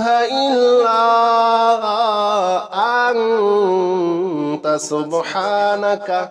إلا أنت سبحانك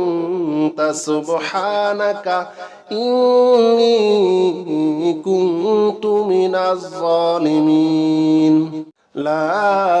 سبحانك إني كنت من الظالمين لا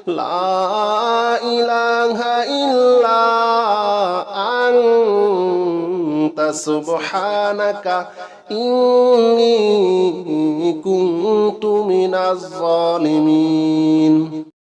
لا إله إلا أنت سبحانك إني كنت من الظالمين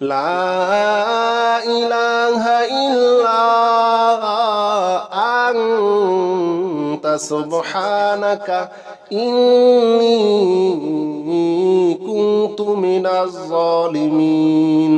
لا إله إلا أنت سبحانك إني كنت من الظالمين لا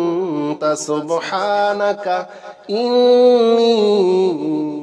سبحانك إني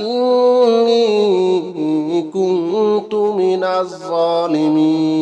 إني كنت من الظالمين.